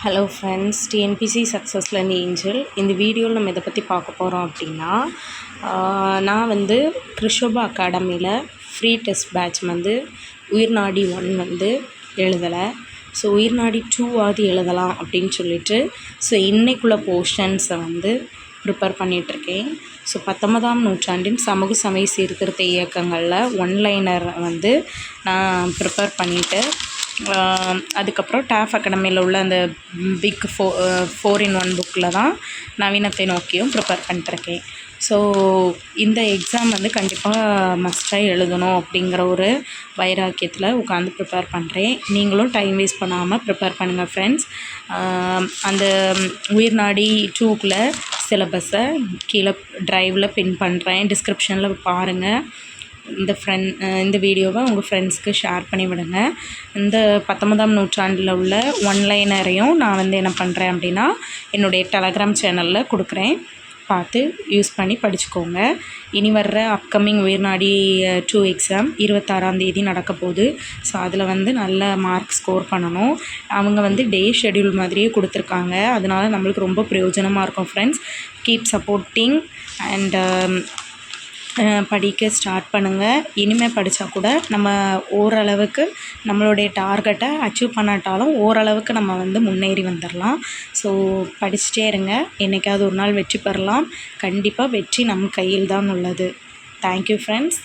Hello friends TNPSC சக்ஸஸ்லேருந்து Angel இந்த வீடியோவில் நம்ம இதை பற்றி பார்க்க போகிறோம் அப்படின்னா நான் வந்து கிருஷோபா அகாடமியில் ஃப்ரீ டெஸ்ட் பேட்ச் வந்து உயிர்நாடி ஒன் வந்து எழுதலை. ஸோ உயிர்நாடி டூவாவது எழுதலாம் அப்படின்னு சொல்லிட்டு ஸோ இன்றைக்குள்ள போர்ஷன்ஸை வந்து ப்ரிப்பேர் பண்ணிகிட்ருக்கேன் ஸோ பத்தொன்பதாம் நூற்றாண்டின் சமூக சமய சீர்திருத்த இயக்கங்களில் ஒன்லைனர் வந்து நான் ப்ரிப்பேர் பண்ணிவிட்டு அதுக்கப்புறம் டாஃப் அகாடமியில் உள்ள அந்த பிக் ஃபோ ஃபோர் இன் ஒன் புக்கில் தான் நவீனத்தை நோக்கியும் ப்ரிப்பேர் பண்ணிட்டுருக்கேன். ஸோ இந்த எக்ஸாம் வந்து கண்டிப்பாக மஸ்ட்டாக எழுதணும் அப்படிங்கிற ஒரு வைராக்கியத்தில் உட்காந்து ப்ரிப்பேர் பண்ணுறேன் நீங்களும் டைம் வேஸ்ட் பண்ணாமல் ப்ரிப்பேர் பண்ணுங்கள் ஃப்ரெண்ட்ஸ் அந்த உயிர்நாடி டூக்குள்ள சிலபஸை கீழே ட்ரைவில் பின் பண்ணுறேன் டிஸ்கிரிப்ஷனில் பாருங்கள் இந்த ஃப்ரெண்ட் இந்த வீடியோவை உங்கள் ஃப்ரெண்ட்ஸ்க்கு ஷேர் பண்ணி விடுங்க இந்த பத்தொன்பதாம் நூற்றாண்டில் உள்ள ஒன்லைனரையும் நான் வந்து என்ன பண்ணுறேன் அப்படின்னா என்னுடைய டெலகிராம் சேனலில் கொடுக்குறேன். பார்த்து யூஸ் பண்ணி படிச்சுக்கோங்க. இனி வர்ற அப்கமிங் உயிர்நாடி டூ எக்ஸாம் இருபத்தாறாம் தேதி நடக்க போகுது. ஸோ அதில் வந்து நல்ல மார்க் ஸ்கோர் பண்ணணும். அவங்க வந்து டே ஷெட்யூல் மாதிரியே கொடுத்துருக்காங்க. அதனால நம்மளுக்கு ரொம்ப பிரயோஜனமாக இருக்கும் ஃப்ரெண்ட்ஸ் கீப் சப்போர்ட்டிங் அண்ட் படிக்க ஸ்டார்ட் பண்ணுங்கள் இனிமேல் படித்தா கூட நம்ம ஓரளவுக்கு நம்மளுடைய டார்கெட்டை அச்சீவ் பண்ணாட்டாலும் ஓரளவுக்கு நம்ம வந்து முன்னேறி வந்துடலாம் ஸோ படிச்சுட்டே இருங்க. என்றைக்காவது ஒரு நாள் வெற்றி பெறலாம். கண்டிப்பாக வெற்றி நம் கையில் தான் உள்ளது தேங்க்யூ ஃப்ரெண்ட்ஸ்